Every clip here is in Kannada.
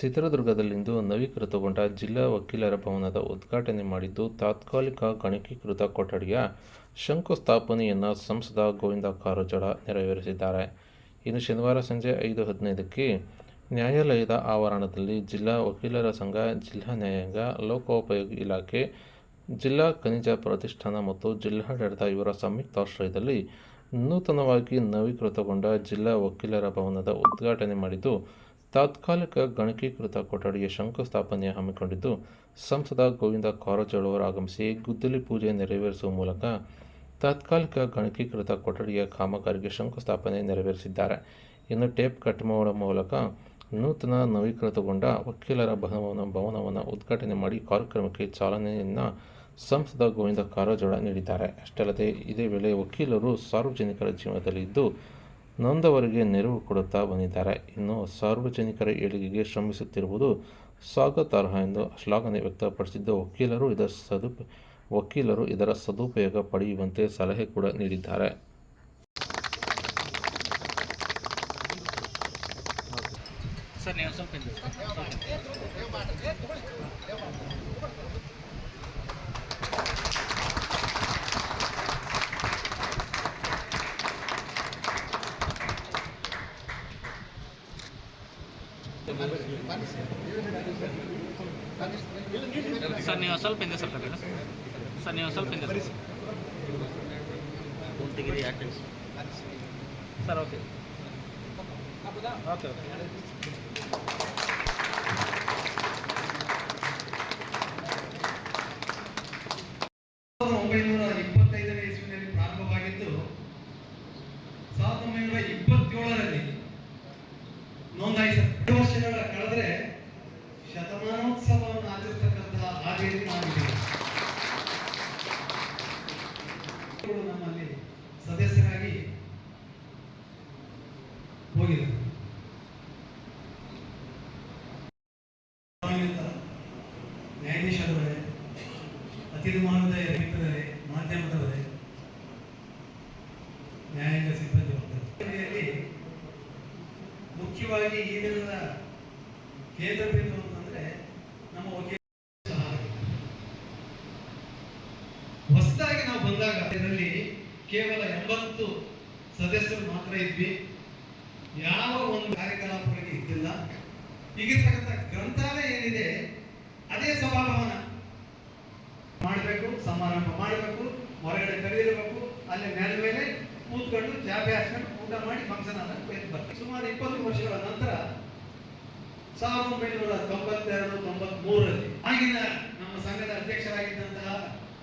ಚಿತ್ರದುರ್ಗದಲ್ಲಿಂದು ನವೀಕೃತಗೊಂಡ ಜಿಲ್ಲಾ ವಕೀಲರ ಭವನದ ಉದ್ಘಾಟನೆ ಮಾಡಿದ್ದು, ತಾತ್ಕಾಲಿಕ ಗಣಕೀಕೃತ ಕೊಠಡಿಯ ಶಂಕುಸ್ಥಾಪನೆಯನ್ನು ಸಂಸದ ಗೋವಿಂದ ಕಾರಜೋಳ ನೆರವೇರಿಸಿದ್ದಾರೆ. ಇನ್ನು ಶನಿವಾರ ಸಂಜೆ ಐದು ಹದಿನೈದಕ್ಕೆ ನ್ಯಾಯಾಲಯದ ಆವರಣದಲ್ಲಿ ಜಿಲ್ಲಾ ವಕೀಲರ ಸಂಘ, ಜಿಲ್ಲಾ ನ್ಯಾಯಾಂಗ, ಲೋಕೋಪಯೋಗಿ ಇಲಾಖೆ, ಜಿಲ್ಲಾ ಖನಿಜ ಪ್ರತಿಷ್ಠಾನ ಮತ್ತು ಜಿಲ್ಲಾಡಳಿತ ಇವರ ಸಂಯುಕ್ತಾಶ್ರಯದಲ್ಲಿ ನೂತನವಾಗಿ ನವೀಕೃತಗೊಂಡ ಜಿಲ್ಲಾ ವಕೀಲರ ಭವನದ ಉದ್ಘಾಟನೆ ಮಾಡಿದ್ದು ತಾತ್ಕಾಲಿಕ ಗಣಕೀಕೃತ ಕೊಠಡಿಯ ಶಂಕುಸ್ಥಾಪನೆ ಹಮ್ಮಿಕೊಂಡಿದ್ದು, ಸಂಸದ ಗೋವಿಂದ ಕಾರಜೋಳ ಆಗಮಿಸಿ ಗುದ್ದಲಿ ಪೂಜೆ ನೆರವೇರಿಸುವ ಮೂಲಕ ತಾತ್ಕಾಲಿಕ ಗಣಕೀಕೃತ ಕೊಠಡಿಯ ಕಾಮಗಾರಿಗೆ ಶಂಕುಸ್ಥಾಪನೆ ನೆರವೇರಿಸಿದ್ದಾರೆ. ಇನ್ನು ಟೇಪ್ ಕಟ್ ಮಾಡುವ ಮೂಲಕ ನೂತನ ನವೀಕೃತಗೊಂಡ ವಕೀಲರ ಭವನ ಭವನವನ್ನು ಉದ್ಘಾಟನೆ ಮಾಡಿ ಕಾರ್ಯಕ್ರಮಕ್ಕೆ ಚಾಲನೆಯನ್ನು ಸಂಸದ ಗೋವಿಂದ ಕಾರಜೋಳ ನೀಡಿದ್ದಾರೆ. ಅಷ್ಟಲ್ಲದೆ ಇದೇ ವೇಳೆ ವಕೀಲರು ಸಾರ್ವಜನಿಕರ ಜೀವನದಲ್ಲಿ ಇದ್ದು ನೊಂದವರಿಗೆ ನೆರವು ಕೊಡುತ್ತಾ ಬಂದಿದ್ದಾರೆ. ಇನ್ನು ಸಾರ್ವಜನಿಕರ ಏಳಿಗೆಗೆ ಶ್ರಮಿಸುತ್ತಿರುವುದು ಸ್ವಾಗತಾರ್ಹ ಎಂದು ಶ್ಲಾಘನೆ ವ್ಯಕ್ತಪಡಿಸಿದ್ದ, ವಕೀಲರು ಇದರ ಸದುಪ ವಕೀಲರು ಇದರ ಸದುಪಯೋಗ ಪಡೆಯುವಂತೆ ಸಲಹೆ ಕೂಡ ನೀಡಿದ್ದಾರೆ. ಸರ್, ನೀವು ಸ್ವಲ್ಪ ಸರ್, ನೀವು ಸ್ವಲ್ಪ ಹಿಂದೆ ಸ್ವಲ್ಪ ಸರ್, ನೀವು ಸ್ವಲ್ಪ ಹಿಂದೆ ಸರ್. Sir, okay. ಓಕೆ ಒಂಬೈನೂರ ಇಪ್ಪತ್ತೈದನೇ ಇಸ್ವಿನಲ್ಲಿ ಪ್ರಾರಂಭವಾಗಿದ್ದು ಸಾವಿರದ ಒಂಬೈನೂರ ಇಪ್ಪತ್ತೇಳರಲ್ಲಿ ನೋಂದಾಯಿಸ ನಮ್ಮಲ್ಲಿ ಸದಸ್ಯರಾಗಿ ಹೋಗಿದ್ದರು ನ್ಯಾಯಾಧೀಶರವರೇ ಅತಿಥಿ ಮಹೋದಯ ಮಿತ್ರರೇ ಮಾಧ್ಯಮದವರೇ ನ್ಯಾಯಾಂಗ ಸಿಬ್ಬಂದಿ ವರ್ಗದವರೇ, ಮುಖ್ಯವಾಗಿ ಈ ದಿನದ ಕೇಂದ್ರ ಬಿಂದು ಅಂತಂದ್ರೆ ನಮ್ಮ ವಕೀಲ ಹೊಸದಾಗಿ ನಾವು ಬಂದಾಗ ಇದರಲ್ಲಿ ಕೇವಲ ಎಂಬತ್ತು ಸದಸ್ಯರು ಮಾತ್ರ ಇದ್ವಿ. ಯಾವ ಒಂದು ಕಾರ್ಯಕಲಾಪಗಳಿಗೆ ಇದ್ದಿಲ್ಲ. ಈಗಿರ್ತಕ್ಕಂಥ ಗ್ರಂಥಾಲಯ ಏನಿದೆ, ಅದೇ ಸಭಾಭವನ ಮಾಡಬೇಕು, ಸಮಾರಂಭ ಮಾಡಬೇಕು, ಹೊರಗಡೆ ಕರೆದಿರಬೇಕು, ಅಲ್ಲಿ ನೆಲ ಮೇಲೆ ಕೂತ್ಕೊಂಡು ಜಾಭ್ಯಾಸ ಊಟ ಮಾಡಿ ಫಂಕ್ಷನ್ ಆದಾಗ ಬರ್ತೀವಿ ಸುಮಾರು ಇಪ್ಪತ್ತು ವರ್ಷಗಳ ನಂತರ, ಸಾವಿರದ ಒಂಬೈನೂರ ತೊಂಬತ್ತೆರಡು, ತೊಂಬತ್ಮೂರರಲ್ಲಿ ಆಗಿನ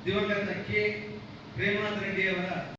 ದಿವಂಗತ ಕೆ ಪ್ರೇಮನಾಥ ರೆಡ್ಡಿ ಅವರ